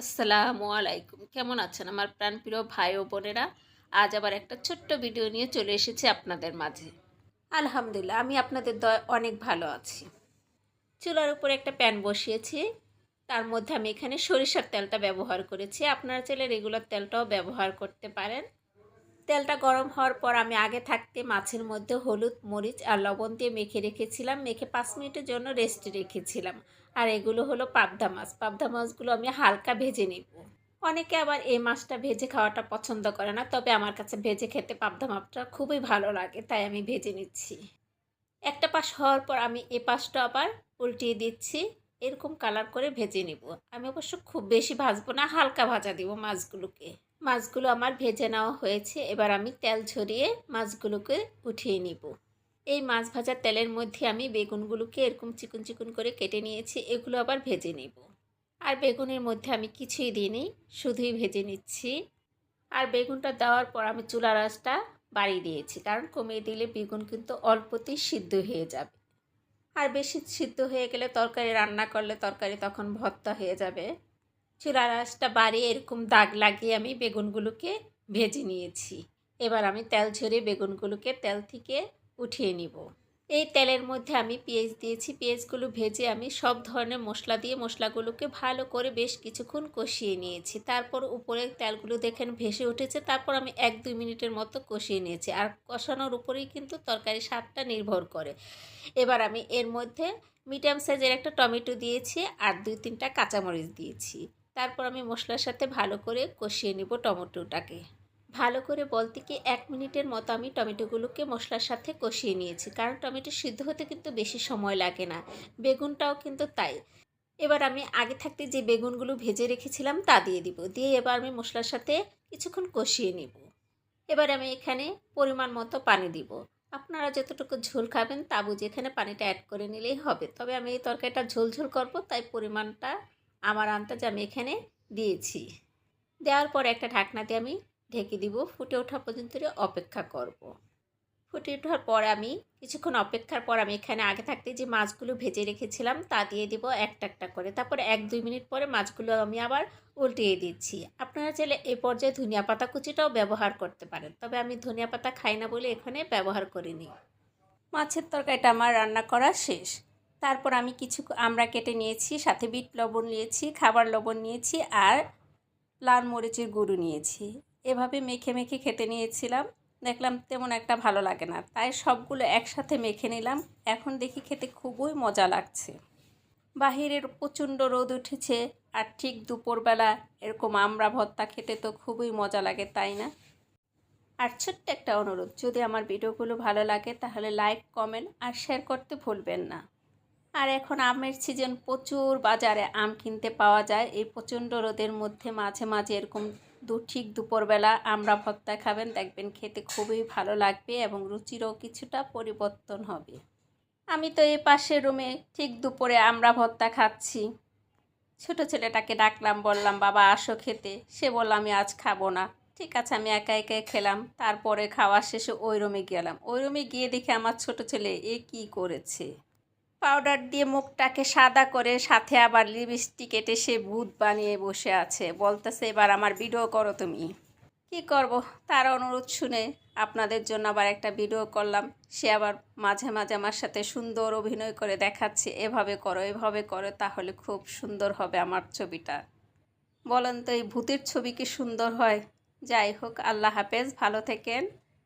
আসসালামু আলাইকুম। কেমন আছেন আমার প্রাণপ্রিয় ভাই ও বোনেরা? আজ আবার একটা ছোট্ট ভিডিও নিয়ে চলে এসেছি আপনাদের মাঝে। আলহামদুলিল্লাহ, আমি আপনাদের দয় অনেক ভালো আছি। চুলার উপরে একটা প্যান বসিয়েছি। তার মধ্যে আমি এখানে সরিষার তেলটা ব্যবহার করেছি। আপনারা চাইলে রেগুলার তেলটাও ব্যবহার করতে পারেন। তেলটা গরম হওয়ার পর আমি আগে থাকতে মাছের মধ্যে হলুদ, মরিচ আর লবণ দিয়ে মেখে রেখেছিলাম। মেখে পাঁচ মিনিটের জন্য রেস্ট রেখেছিলাম। আর এগুলো হলো পাবদা মাছ। পাবদা মাছগুলো আমি হালকা ভেজে নিব। অনেকে আবার এই মাছটা ভেজে খাওয়াটা পছন্দ করে না, তবে আমার কাছে ভেজে খেতে পাবদা মাছটা খুবই ভালো লাগে, তাই আমি ভেজে নিচ্ছি। একটা পাশ হওয়ার পর আমি এ পাশটা আবার উল্টিয়ে দিচ্ছি। এরকম কালার করে ভেজে নিব। আমি অবশ্য খুব বেশি ভাজবো না, হালকা ভাজা দিব মাছগুলোকে। মাছগুলো আমার ভেজে নেওয়া হয়েছে। এবার আমি তেল ঝরিয়ে মাছগুলোকে উঠিয়ে নিব। এই মাছ ভাজার তেলের মধ্যে আমি বেগুনগুলোকে এরকম চিকন চিকন করে কেটে নিয়েছি, এগুলো আবার ভেজে নেব। আর বেগুনের মধ্যে আমি কিছুই দিইনি, শুধুই ভেজে নিচ্ছি। আর বেগুনটা দেওয়ার পর আমি চুলা রাসটা বাড়িয়ে দিয়েছি, কারণ কমিয়ে দিলে বেগুন কিন্তু অল্পতেই সিদ্ধ হয়ে যাবে। আর বেশি সিদ্ধ হয়ে গেলে তরকারি রান্না করলে তরকারি তখন ভর্তা হয়ে যাবে। চুলা রাসটা বাড়িয়ে এরকম দাগ লাগিয়ে আমি বেগুনগুলোকে ভেজে নিয়েছি। এবার আমি তেল ঝরিয়ে বেগুনগুলোকে তেল থেকে উঠিয়ে নিব। এই তেলের মধ্যে আমি পেঁয়াজ দিয়েছি। পেঁয়াজগুলো ভেজে আমি সব ধরনের মশলা দিয়ে মশলাগুলোকে ভালো করে বেশ কিছুক্ষণ কষিয়ে নিয়েছি। তারপর উপরে তেলগুলো দেখেন ভেসে উঠেছে। তারপর আমি এক দুই মিনিটের মতো কষিয়ে নিয়েছি। আর কষানোর উপরেই কিন্তু তরকারি স্বাদটা নির্ভর করে। এবার আমি এর মধ্যে মিডিয়াম সাইজের একটা টমেটো দিয়েছি আর দুই তিনটা কাঁচামরিচ দিয়েছি। তারপর আমি মশলার সাথে ভালো করে কষিয়ে নেব টমেটোটাকে। ভালো করে বলতে কি এক মিনিটের মতো আমি টমেটোগুলোকে মশলার সাথে কষিয়ে নিয়েছি, কারণ টমেটো সিদ্ধ হতে কিন্তু বেশি সময় লাগে না, বেগুনটাও কিন্তু তাই। এবার আমি আগে থাকতে যে বেগুনগুলো ভেজে রেখেছিলাম তা দিয়ে দিব, দিয়ে এবার আমি মশলার সাথে কিছুক্ষণ কষিয়ে নিব। এবার আমি এখানে পরিমাণ মতো পানি দিব। আপনারা যতটুকু ঝোল খাবেন তা বুঝে এখানে পানিটা অ্যাড করে নিলেই হবে, তবে আমি এই তরকারিটা ঝোল ঝোল করব, তাই পরিমাণটা আমার আন্দাজ আমি এখানে দিয়েছি। দেওয়ার পর একটা ঢাকনা দিয়ে আমি ঢেকে দিব, ফুটে ওঠা পর্যন্ত অপেক্ষা করব। ফুটে ওঠার পর আমি, কিছুক্ষণ অপেক্ষার পর আমি এখানে আগে থাকতে যে মাছগুলো ভেজে রেখেছিলাম তা দিয়ে দিব একটা একটা করে। তারপর এক দুই মিনিট পরে মাছগুলো আমি আবার উল্টিয়ে দিচ্ছি। আপনারা চাইলে এই পর্যায়ে ধনিয়া পাতা কুচিটাও ব্যবহার করতে পারেন, তবে আমি ধনিয়া পাতা খাই না বলে এখানে ব্যবহার করিনি। মাছের তরকারিটা আমার রান্না করা শেষ। তারপর আমি কিছু আমরা কেটে নিয়েছি, সাথে বিট লবণ নিয়েছি, খাবার লবণ নিয়েছি আর লাল মরিচের গুঁড়ো নিয়েছি। এভাবে মেখে মেখে খেতে নিয়েছিলাম। দেখলাম তেমন একটা ভালো লাগে না। তাই সবগুলো একসাথে মেখে নিলাম। এখন দেখি খেতে খুবই মজা লাগছে। বাহিরের প্রচণ্ড রোদ উঠেছে আর ঠিক দুপুরবেলা এরকম আমরা ভর্তা খেতে তো খুবই মজা লাগে, তাই না? আর ছোট্ট একটা অনুরোধ, যদি আমার ভিডিওগুলো ভালো লাগে তাহলে লাইক কমেন্ট আর শেয়ার করতে ভুলবেন না। আর এখন আমের সিজন প্রচুর বাজারে আম কিনতে পাওয়া যায়। এই প্রচণ্ড রোদের মধ্যে মাঝে মাঝে এরকম দু, ঠিক দুপুরবেলা আমরা ভর্তা খাবেন, দেখবেন খেতে খুবই ভালো লাগবে এবং রুচিরও কিছুটা পরিবর্তন হবে। আমি তো এই পাশের রুমে ঠিক দুপুরে আমরা ভর্তা খাচ্ছি। ছোট ছেলেটাকে ডাকলাম, বললাম, বাবা, আসো খেতে। সে বলল, আমি আজ খাব না। ঠিক আছে, আমি একা একা খেলাম। তারপরে খাওয়া শেষে ওই রুমে গেলাম। ওই রুমে গিয়ে দেখে আমার ছোট ছেলে, এ কি করেছে? পাউডার দিয়ে মুখটাকে সাদা করে সাথে আবার লিপস্টিক এটে সে ভূত বানিয়ে বসে আছে। বলতেছে, এবার আমার ভিডিও করো তুমি। কি করব? তার অনুরোধ শুনে আপনাদের জন্য আবার একটা ভিডিও করলাম। সে আবার মাঝে মাঝে আমার সাথে সুন্দর অভিনয় করে দেখাচ্ছে, এভাবে করো এভাবে করো, তাহলে খুব সুন্দর হবে আমার ছবিটা। বলেন তো, এই ভূতের ছবি কি সুন্দর হয়? যাই হোক, আল্লাহ হাফেজ, ভালো থেকেন।